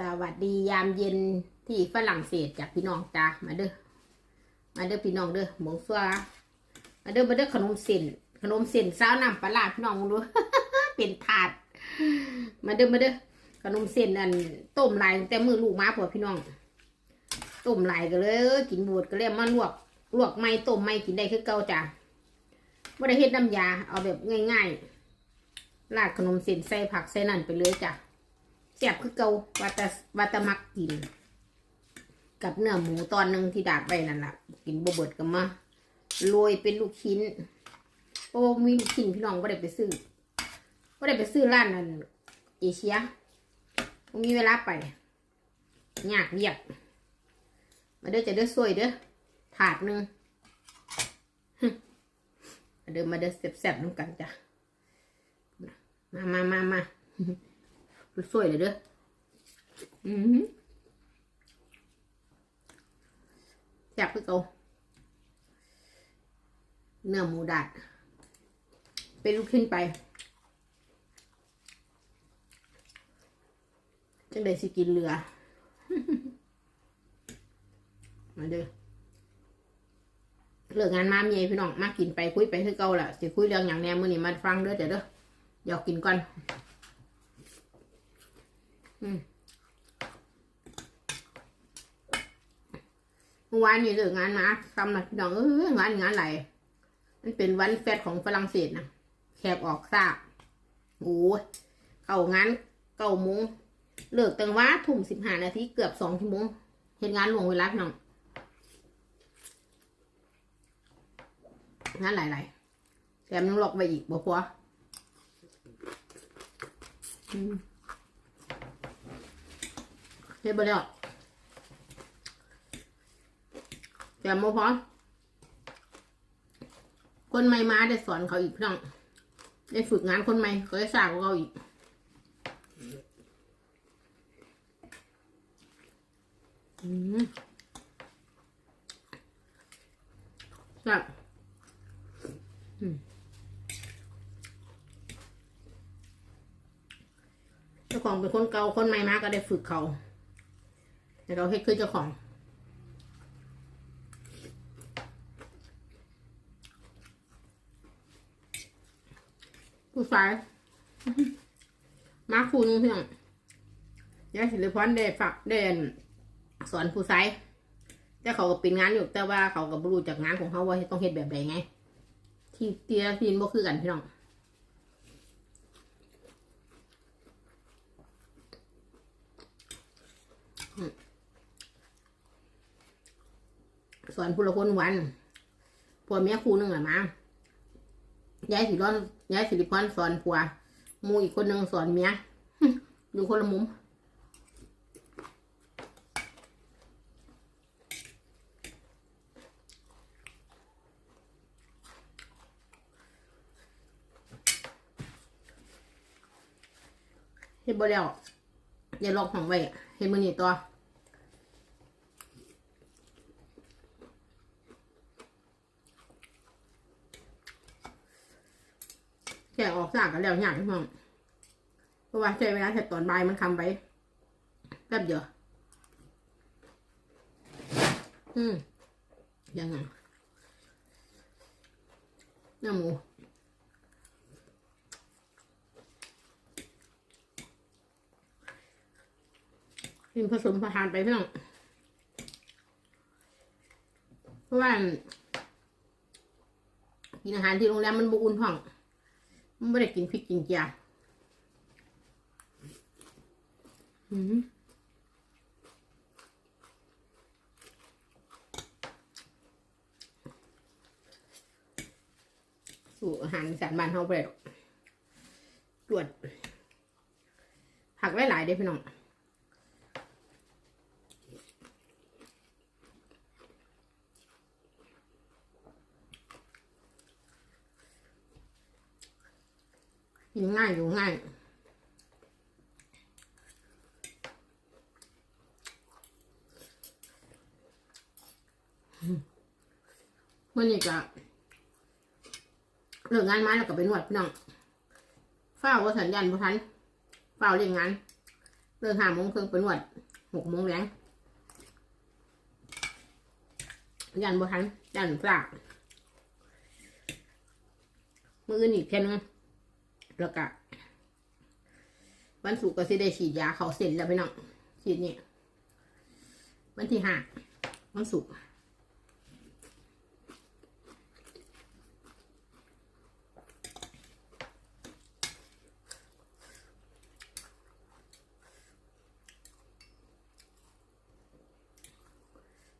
สวัสดียามเย็นที่ฝรั่งเศสจากพี่น้องจ้ามาเด้อมาเด้อพี่น้องเด้อหมงซัวมาเด้อมาเด้อขนมเส้นขนมเส้นซาวน้ำปลาร้าพี่น้องดูเป็นถาด มาเด้อมาเด้อขนมเส้นอันต้มลายแต่มือลูกมาพอพี่น้องต้มลายก็เลยกินบูดก็เลยมาลวกลวกไม่ต้มไม่กินได้คือเก่าจ้าไม่ได้เฮ็ดน้ำยาเอาแบบง่ายๆราดขนมเส้นใส่ผักใส่นั่นไปเลยจ้ะ ซ่บคือเกาว่าแตว่าแตมักกิน กับเนื้อหมูตอนหนึ่งที่ดาดไปนั่นแหละกินบเบิดกันมาโรยเป็นลูกชิ้นเพราะว่ามีลูกชิ้นพี่น้องไม่ได้ไปซื้อไม่ได้ไปซื้อร้านนั้นเอเชียมีเวลาไปยากเรียกมาเด้อจะเด้อสวยเด้อถาดหนึ่งมาเด้อมาเด้อแซ่บๆน้ำกันจ้ะมามามามา สวยเลยเด้ออือหือแซ่บคือเก่าเนื้อหมูดัด เป็นลูกชิ้นไป จังได้สิกินเรือ มาเด้อเลิกงานมาเมียพี่น้องมากินไปคุยไปคือเก่าแหละสิคุยเรื่องอย่างแนวมือนี่มาฟังเด้อเดี๋ยวเด้ออยากกินก่อน เมื่อวานนี่เลิกงานมาทำนะพี่น้องเอองานงานอะไรมันเป็นวันแฟดของฝรั่งเศสนะแขกออกซากโอ้ยเข้างานเก้าโมงเลิกตั้งว่าทุ่มสิบห้านาทีเกือบสองชั่วโมงเห็นงานหลวงเวลาพี่น้องงานหลายๆแถมยังหลอกไปอีกบ่พออืม เฮ็ดบ่ได้หรอกแต่โมพอคนใหม่มาได้สอนเขาอีกพี่น้องได้ฝึกงานคนใหม่เขาได้สร้างเขาอีกอืมแบบอืมเจ้าของเป็นคนเก่าคนใหม่มาก็ได้ฝึกเขา แต่เราเฮ็ดคือเจ้าของ ผู้ชายมาครูนึงเพื่อนยายศิริพรได้ฝักได้สอนผู้ชายแต่เขาก็เป็นงานอยู่แต่ว่าเขาก็บรู้จากงานของเขาว่าต้องเฮ็ดแบบใดไง ที่เตียทีนบ่คือกันพี่น้องอืม สอนผู้ละคนวันพวเมียครูหนึ่งอะมายายสิร้อนยายสิริพรสอนผัวมูอีกคนหนึ่งสอนเมียอยู่คนละมุมเฮ็ดบ่แล้วอย่าลอกห้องไว้เฮ็ดมื้อนี้ต่อ แกะออกสากกันแล้วอย่างพี่น้องเพราะว่าใช้เวลาแต่ตอนบ่ายมันคำไปแป๊บเดียวอืมยังไงเนื้อหมูกินผสมผสานไปพี่น้องเพราะว่ากินอาหารที่โรงแรมมันบุอุ่นท้อง ไม่ได้กินพริกกินเกียร์อืมสู่อาหารอีสานบ้านเฮาไปตรวจผักหลายๆเด้พี่น้อง กินง่ายอยู่ง่ายมื่อนี้ก็เลิกงานมาแล้วก็ไปนวดพี่น้องเฝ้าว่าสัญญาณบ่ทันเฝ้าเรียงงานเลิกห้าโมงครึ่งไปนวดหกโมงแรงยันบ่ทันยันฝากมืออื่นอีกเพียงนึง แล้วก็วันศุกร์ก็สิได้ฉีดยาเขาเสร็จแล้วพี่น้องฉีดนี่วันที่ห้าวันศุกร์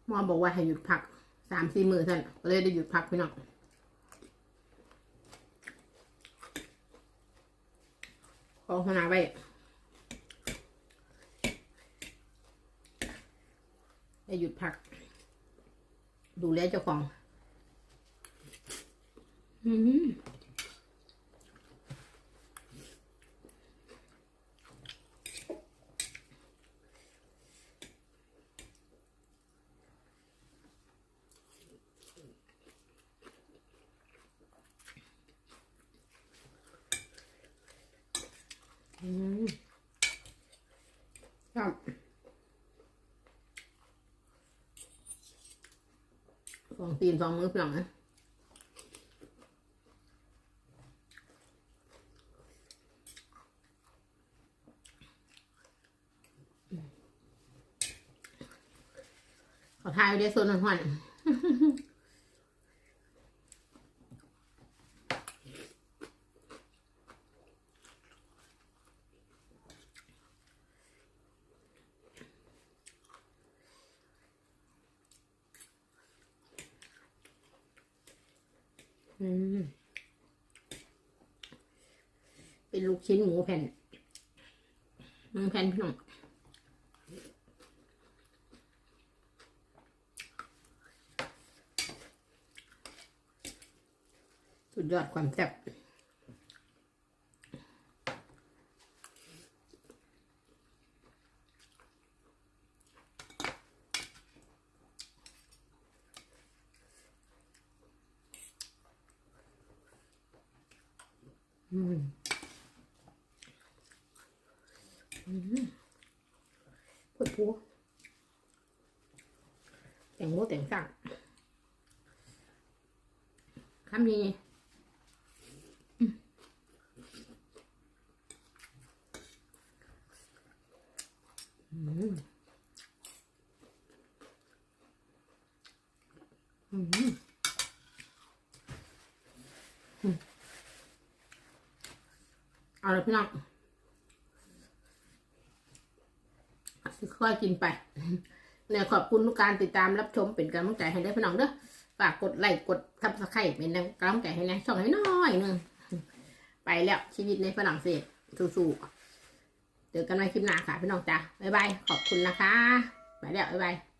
หมอบอกว่าให้หยุดพักสามสี่มือท่านก็เลยได้หยุดพักพี่น้อง ขอขนาไว้ได้หยุดพัก ดูแลเจ้าของ อืมอืม ครับสองตีนสองมือเปล่านะขอทายไว้ได้ส่วนหวานๆ เป็นลูกชิ้นหมูแผ่นหนึ่งแผ่นพี่น้องสุดยอดความแซ่บ อืมอืมปวดหัวแต่งโมแต่งสั่งคำนี้อืมอืมอืม เอาละพี่น้องค่อยกินไปเนี่ยขอบคุณทุกการติดตามรับชมเป็นกำลังใจให้ได้พี่น้องเด้อฝากกดไลค์กดทับสไครต์เป็นกำลังใจให้นะช่องให้น้อยหนึงไปแล้วชีวิตในฝรั่งเศสสู้ๆเจอกันใหม่คลิปหน้าค่ะพี่น้องจ้าบ๊ายบายขอบคุณนะคะไปแล้วบ๊ายบาย